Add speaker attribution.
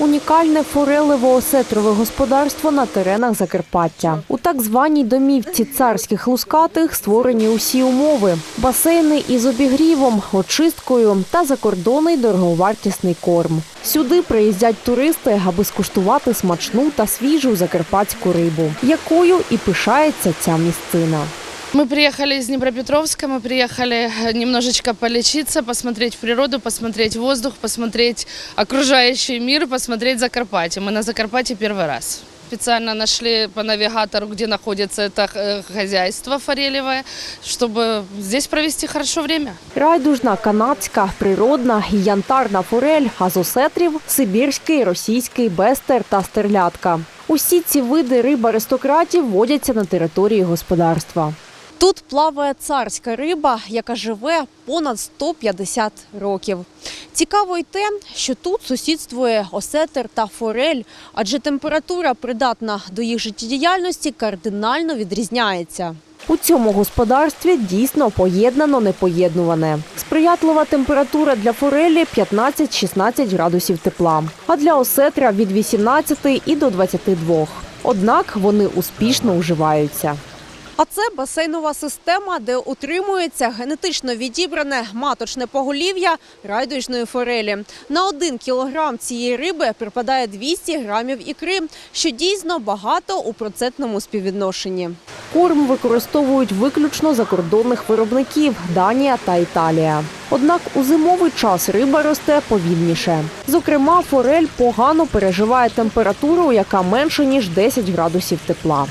Speaker 1: Унікальне форелево-осетрове господарство на теренах Закарпаття. У так званій домівці царських лускатих створені усі умови: басейни із обігрівом, очисткою та закордонний дороговартісний корм. Сюди приїздять туристи, аби скуштувати смачну та свіжу закарпатську рибу, якою і пишається ця місцина.
Speaker 2: Мы приехали из Днепропетровска, мы приехали э, немножечко полечиться, посмотреть природу, посмотреть воздух, посмотреть окружающий мир, посмотреть Закарпатье. Мы на Закарпатье первый раз. Специально нашли по навигатору, где находится это э, хозяйство форелевое, чтобы здесь провести хорошо время.
Speaker 1: Райдужна, канадська, природна і янтарна форель, а з осетрів – сибірський, російський, бестер та стерлядка. Усі ці види риб аристократів водяться на території господарства. Тут плаває царська риба, яка живе понад 150 років. Цікаво й те, що тут сусідствує осетр та форель, адже температура, придатна до їх життєдіяльності, кардинально відрізняється. У цьому господарстві дійсно поєднано непоєднуване. Сприятлива температура для форелі 15-16 градусів тепла, а для осетра від 18 і до 22. Однак вони успішно уживаються. А це басейнова система, де утримується генетично відібране маточне поголів'я райдужної форелі. На один кілограм цієї риби припадає 200 грамів ікри, що дійсно багато у процентному співвідношенні. Корм використовують виключно закордонних виробників Данія та Італія. Однак у зимовий час риба росте повільніше. Зокрема, форель погано переживає температуру, яка менше ніж 10 градусів тепла.